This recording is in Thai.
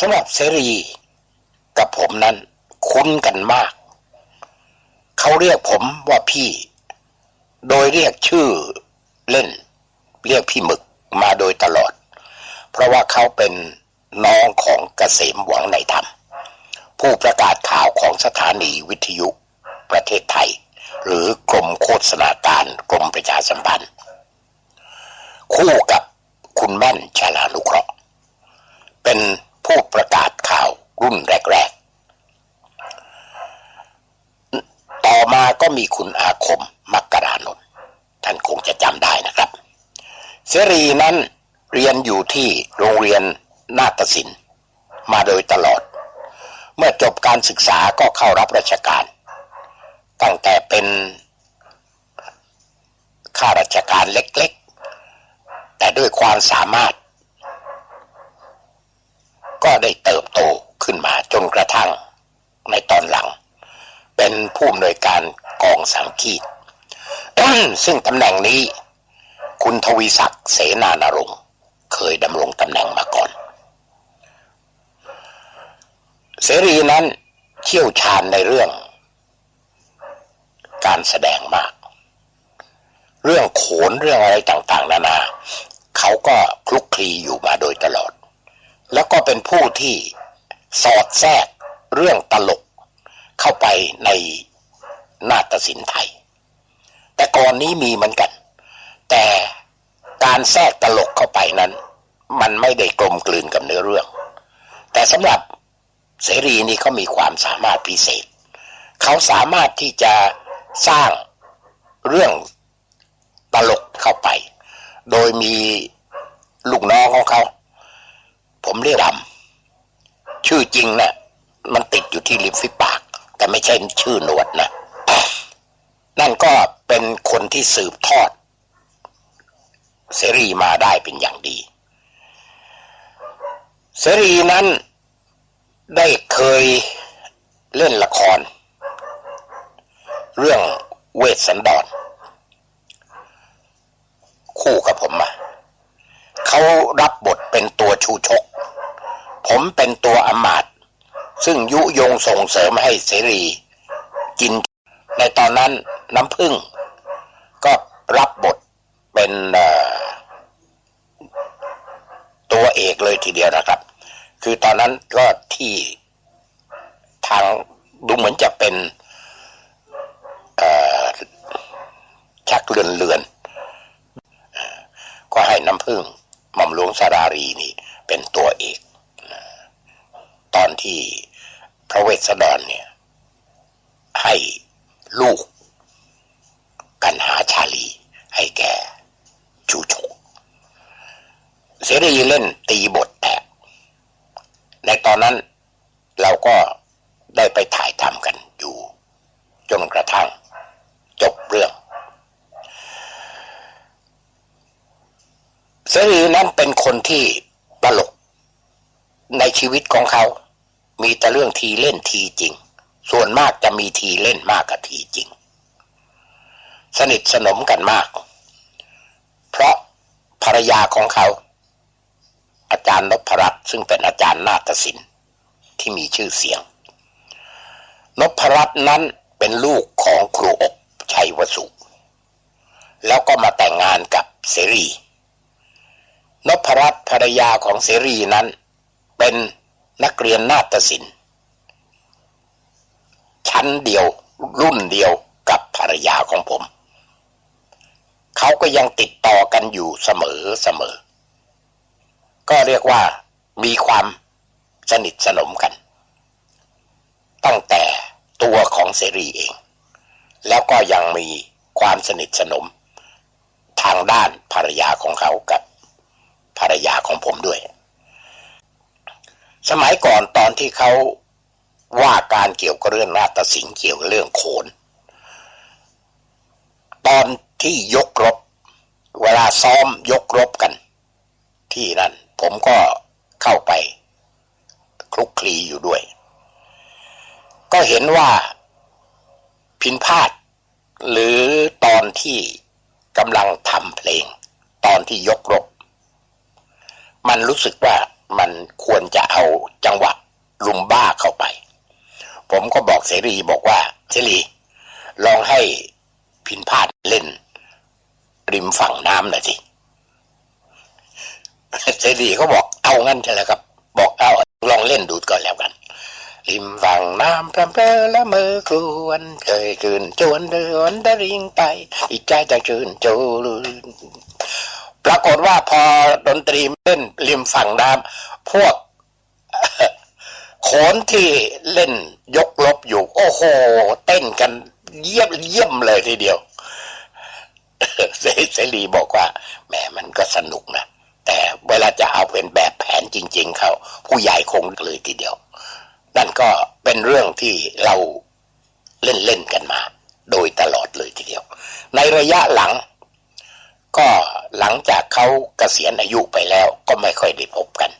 สำหรับเสรีกับผมนั้นคุ้นกันมาก เขาเรียกผมว่าพี่ โดยเรียกชื่อเล่น เรียกพี่หมึกมาโดยตลอด เพราะว่าเขาเป็นน้องของเกษมหวังในธรรม ผู้ประกาศข่าวของสถานีวิทยุประเทศไทย หรือกรมโฆษณาการกรมประชาสัมพันธ์ คู่กับคุณแม่นชาลานุเคราะห์ เป็น ผู้ประกาศข่าวรุ่นแรกๆ ต่อมาก็มีคุณอาคมมักรานนท์ท่านคงจะจำได้นะครับ เสรีนั้นเรียนอยู่ที่โรงเรียนนาฏศิลป์มาโดยตลอด เมื่อจบการศึกษาก็เข้ารับราชการ ตั้งแต่เป็นข้าราชการเล็กๆ แต่ด้วยความสามารถ ก็ได้เติบโตขึ้นมาจนกระทั่งในตอนหลัง เป็นผู้อำนวยการกองสังคีตซึ่งตำแหน่งนี้ คุณทวีศักดิ์เสนานรงค์เคยดำรงตำแหน่งมาก่อน เสรีนั้นเชี่ยวชาญในเรื่อง การแสดงมาก เรื่องโขนเรื่องอะไรต่าง ๆ นานา เขาก็คลุกคลีอยู่มาโดยตลอด แล้วก็เป็นผู้ที่สอดแทรกเรื่องตลกเข้าไปในนาฏศิลป์ไทย แต่ก่อนนี้มีเหมือนกัน แต่การแทรกตลกเข้าไปนั้น มันไม่ได้กลมกลืนกับเนื้อเรื่อง แต่สำหรับเสรีนี่เขามีความสามารถพิเศษ เขาสามารถที่จะสร้างเรื่องตลกเข้าไป โดยมีลูกน้องของเขา ผมเรียกรำชื่อจริงเนะ่ยมันติดอยู่ที่ริมฝีปาก แต่ไม่ใช่ชื่อหนวดนะ นั่นก็เป็นคนที่สืบทอด เสรีมาได้เป็นอย่างดี เสรีนั้นได้เคยเล่นละคร เรื่องเวสสันดร คู่กับผมมาเขารับบทเป็นตัวชูชก ผมเป็นตัวอมาตซึ่งยุยงส่งเสริมให้เสรี กินในตอนนั้นน้ำพึ่ง ก็รับบทเป็นตัวเอกเลยทีเดียวนะครับ คือตอนนั้นก็ที่ทางดูเหมือนจะเป็นชักเลือนเลือนก็ให้น้ำพึ่งหม่อมหลวงสารารีนี่ เป็นตัวเอก ตอนที่พระเวสสันดรเนี่ย ให้ลูกกันหาชาลี ให้แกชูชกเสรีเล่นตีบทแตกในตอนนั้นเราก็ได้ไปถ่ายทำกันอยู่ จนกระทั่งจบเรื่อง เสรีนั้นเป็นคนที่ตลกในชีวิตของเขา มีแต่เรื่องทีเล่นทีจริง ส่วนมากจะมีทีเล่นมากกว่าทีจริง สนิทสนมกันมาก เพราะภรรยาของเขา อาจารย์นพรัตน์ซึ่งเป็นอาจารย์นาฏศิลป์ที่มีชื่อเสียงนพรัตน์นั้นเป็นลูกของครูอบชัยวสุแล้วก็มาแต่งงานกับเสรีนพรัตน์ภรรยาของเสรีนั้น เป็น นักเรียนนาฏศิลป์ ชั้นเดียวรุ่นเดียวกับภรรยาของผม เขาก็ยังติดต่อกันอยู่เสมอเสมอ ก็เรียกว่ามีความสนิทสนมกัน ตั้งแต่ตัวของเสรีเอง แล้วก็ยังมีความสนิทสนม ทางด้านภรรยาของเขากับภรรยาของผมด้วย สมัยก่อนตอนที่เขาว่าการเกี่ยวกับเรื่องนาฏศิลป์เกี่ยวกับเรื่องโขน ตอนที่ยกรบ เวลาซ้อมยกรบกัน ที่นั่น ผมก็เข้าไป คลุกคลีอยู่ด้วย ก็เห็นว่าพินพาดหรือตอนที่กำลังทำเพลง ตอนที่ยกรบ มันรู้สึกว่า มันควรจะเอาจังหวะรุมบ้าเข้าไป ผมก็บอกเสรีบอกว่าเสรีลองให้พินพาดเล่น ริมฝั่งน้ำหน่อยสิเสรีเขาบอกเอางั้นใช่แล้วครับ บอกเอาลองเล่นดูก่อนแล้วกันริมฝั่งน้ำพรำเพลอละเมอครวนเคยคืนจวนเดือนดริงไป อีกใจจะชื่นจูลืน ปรากฏว่าพอดนตรีเล่นริมฝั่งน้ำพวกโขนที่เล่นยกลบอยู่ โอ้โห เต้นกันเยี่ยมเยี่ยมเลยทีเดียวเสรีบอกว่าแหมมันก็สนุกนะ แต่เวลาจะเอาเป็นแบบแผนจริง ๆ เขา ผู้ใหญ่คงเลยทีเดียว นั่นก็เป็นเรื่องที่เราเล่นเล่นๆกันมา โดยตลอดเลยทีเดียว ในระยะหลัง ก็หลังจากเขาเกษียณอายุไปแล้วก็ไม่ค่อยได้พบกัน